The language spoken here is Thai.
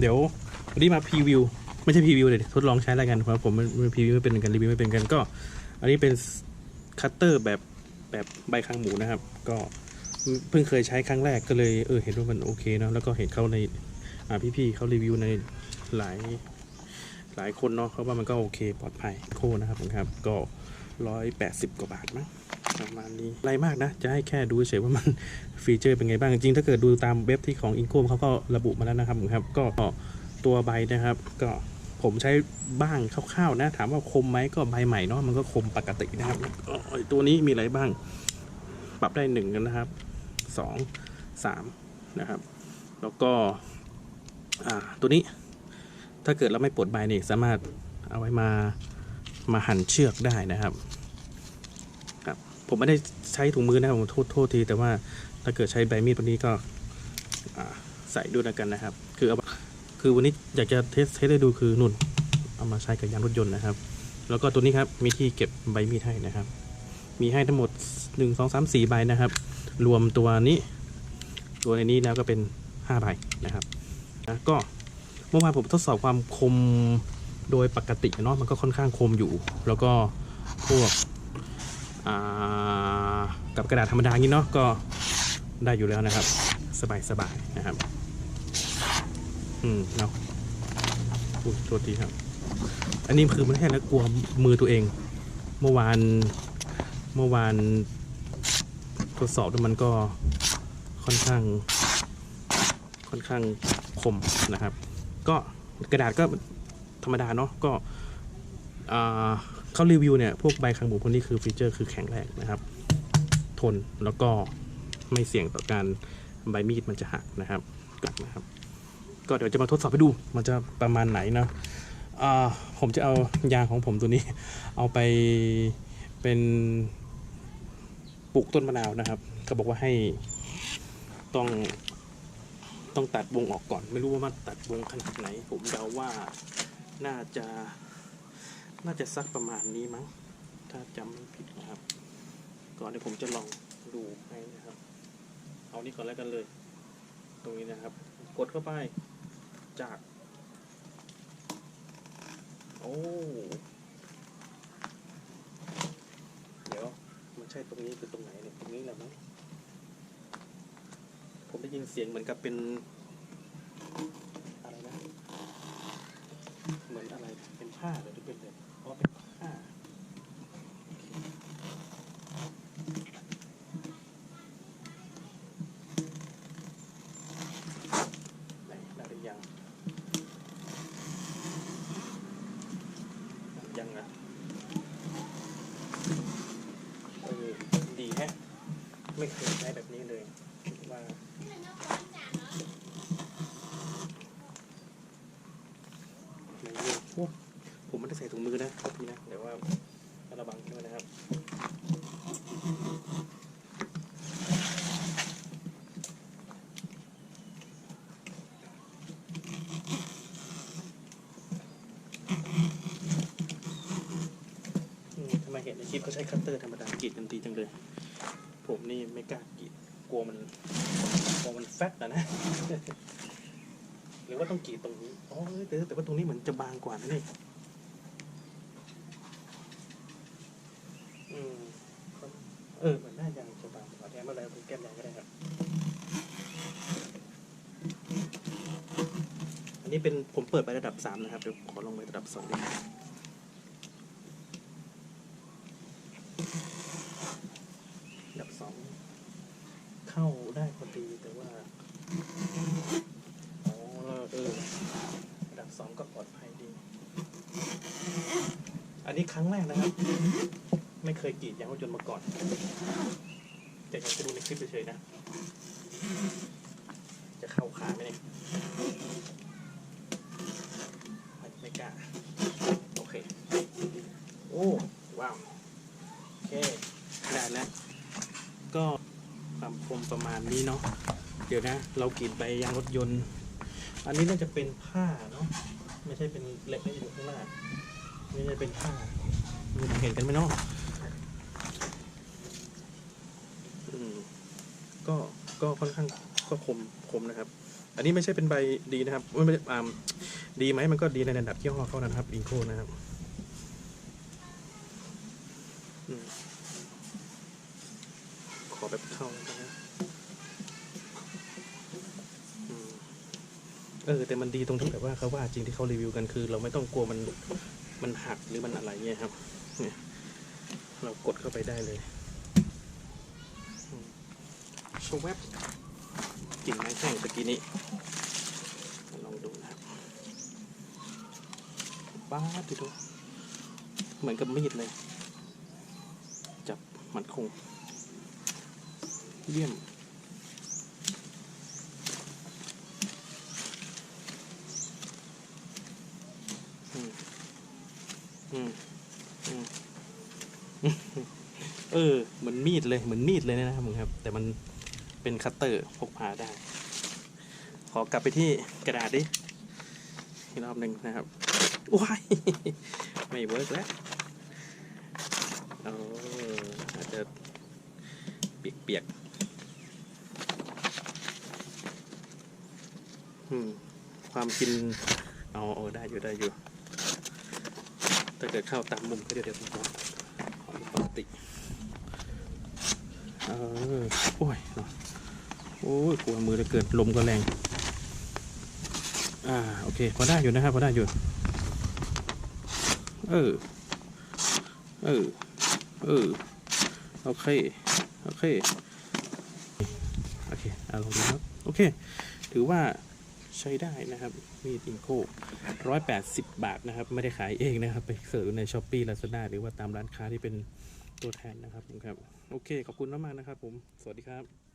เดี๋ยววันนี้มาพรีวิว ไม่ใช่พรีวิวเลยทดลองใช้แล้วกันเพราะผมมันพรีวิวไม่เป็นกันรีวิวไม่เป็นกันก็ อันนี้เป็นคัตเตอร์แบบแบบใบคางหมูนะครับ ก็เพิ่งเคยใช้ครั้งแรกก็เลยเออเห็นว่ามันโอเคเนอะแล้วก็เห็นเขาในอ่าพี่ๆเขารีวิวในหลายหลายคนเนาะเขาว่ามันก็โอเคปลอดภัยโคนะครับผมครับ ก็ร้อยแปดสิบกว่าบาทมั้ง ประมาณนี้ไรมากนะ จะให้แค่ดูเฉยๆว่ามันฟีเจอร์เป็นไงบ้าง จริงๆถ้าเกิดดูตามเว็บที่ของอิงโกมเขาก็ระบุมาแล้วนะครับผมครับ ก็ตัวใบนะครับ ก็ผมใช้บ้างคร่าวๆนะ ถามว่าคมไหมก็ใบใหม่เนาะมันก็คมปกตินะครับ ตัวนี้มีอะไรบ้าง ปรับได้หนึ่งกันนะครับสองสามนะครับ แล้วก็อ่าตัวนี้ถ้าเกิดเราไม่ปลดใบนี่สามารถเอาไว้มามาหั่นเชือกได้นะครับ ผมไม่ได้ใช้ถุงมือนะผมโทษโทษทีแต่ว่าถ้าเกิดใช้ใบมีดตัวนี้ก็ใส่ด้วยแลกันนะครับ คือเอาคือวันนี้อยากจะเทสเทสให้ดูคือนุ่น เอามาใช้กับยางรถยนต์นะครับ แล้วก็ตัวนี้ครับมีที่เก็บใบมีดให้นะครับ มีให้ทั้งหมด 1 2 3 4ใบนะครับ รวมตัวนี้ ตัวในนี้แล้วก็เป็น5ใบนะครับนะก็เมื่อวานผมทดสอบความคมโดยปกติเนาะมันก็ค่อนข้างคมอยู่ แล้วก็พวก กับกระดาษธรรมดาอย่างนี้เนาะก็ได้อยู่แล้วนะครับ สบายสบายๆนะครับ อืมเนาะอุ้ยโทษทีครับ อันนี้คือมันแค่แล้วกลัวมือตัวเอง เมื่อวานเมื่อวานทดสอบแล้วมันก็ค่อนข้าง ค่อนข้างคมนะครับ ก็กระดาษก็ธรรมดาเนาะก็อ่าเขารีวิวเนี่ยพวกใบคางหมูพวกนี้คือฟีเจอร์คือแข็งแรงนะครับ ทนแล้วก็ไม่เสี่ยงต่อการใบมีดมันจะหักนะครับกลับนะครับ ก็เดี๋ยวจะมาทดสอบให้ดูมันจะประมาณไหนเนาะผมจะเอายางของผมตัวนี้ เอาไปเป็นปลูกต้นมะนาวนะครับเขาบอกว่าให้ต้องต้องตัดวงออกก่อน ไม่รู้ว่ามันตัดวงขนาดไหน ผมเดาว่าน่าจะ น่าจะสักประมาณนี้มั้ง ถ้าจำไม่ผิดนะครับ ก่อนเดี๋ยวผมจะลองดูให้นะครับ เอานี่ก่อนแล้วกันเลย ตรงนี้นะครับ กดเข้าไป จาก โอ้เดี๋ยวมันใช่ตรงนี้คือตรงไหนเนี่ย ตรงนี้แหละมั้งผมได้ยินเสียงเหมือนกับเป็น อะไรนะ เหมือนอะไรเป็นผ้าหรือเป็นแบบอ๋อเป็นผ้าไหนได้ยังยังนะเออดีแฮะ ไม่เคยใช้แบบนี้เลยคิดว่าไหนดูโอ้ ผมไม่ได้ใส่ถุงมือนะโทษทีนะเดี๋ยวว่าระวังด้วยนะครับทำไมเห็นในคลิปเขาใช้คัตเตอร์ธรรมดากรีดกันดีจังเลย ผมนี่ไม่กล้ากรีดกลัวมันกลัวมันแฟบนะนะ หรือว่าต้องกรีดตรงนี้อ๋อแต่แต่ว่าตรงนี้เหมือนจะบางกว่านะนี่อืมเออมันน่าจะจะบางกว่าแทนเมื่อไรผมแก้มแดงก็ได้ครับ อันนี้เป็นผมเปิดไประดับสามนะครับเดี๋ยวขอลงไประดับสองอันดับสองเข้าได้พอดีแต่ว่าอ๋อเอออันดับ สองก็ปลอดภัยดี อันนี้ครั้งแรกนะครับ ไม่เคยกรีดยางรถยนต์มาก่อนแต่อยากจะดูในคลิปเฉยๆนะ จะเข้าขาไหมเนี่ยไม่กล้า โอเค โอ้ ว้าว โอเค ได้แล้ว ก็ความคมประมาณนี้เนาะ เดี๋ยวนะ เรากรีดใบยางรถยนต์ อันนี้น่าจะเป็นผ้าเนาะไม่ใช่เป็นเหล็กที่อยู่ข้างหน้าไม่ใช่เป็นผ้าเห็นกันไหมเนาะอืมก็ก็ค่อนข้างก็คมคมนะครับ อันนี้ไม่ใช่เป็นใบดีนะครับไม่ไม่อ่าดีไหมมันก็ดีในระดับยี่ห้อเขานะครับอิงโคนะครับขอแบบเข้า เออแต่มันดีตรงที่แบบว่าเขาว่าจริงที่เขารีวิวกันคือ เราไม่ต้องกลัวมันมันหักหรือมันอะไรเงี้ยครับเนี่ยเรากดเข้าไปได้เลยอืมชวบกิ่งไม้แห้งตะกี้นี้ลองดูนะครับบ้าดดูดูเหมือนกับมีดเลย จับมันคง เยี่ยม อืม อืม อืม เออ เหมือนมีดเลย เหมือนมีดเลยนะครับผมครับ แต่มันเป็นคัตเตอร์พกพาได้ ขอกลับไปที่กระดาษดิอีกรอบหนึ่งนะครับว้ายไม่เวิร์กแล้วเอออาจจะเปียกๆความกิน เอาเอาได้อยู่ได้อยู่ ถ้าเกิดเข้าตามมุมก็เดี๋ยวเดี๋ยวผมขอขอปกติเออโอ้ยโอ้ยกลัวมือจะเกิดลมก็แรง อ่าโอเคพอได้อยู่นะครับพอได้อยู่เออเออเออโอเคโอเคโอเคเอาลงดูครับโอเค ถือว่า ใช้ได้นะครับ มีดอิงโคร้อยแปดสิบบาทนะครับ ไม่ได้ขายเองนะครับ ไปเสิร์ชในช้อปปี้ลาซาด้าหรือว่าตามร้านค้าที่เป็นตัวแทนนะครับผมครับ โอเค ขอบคุณมากๆนะครับผม สวัสดีครับ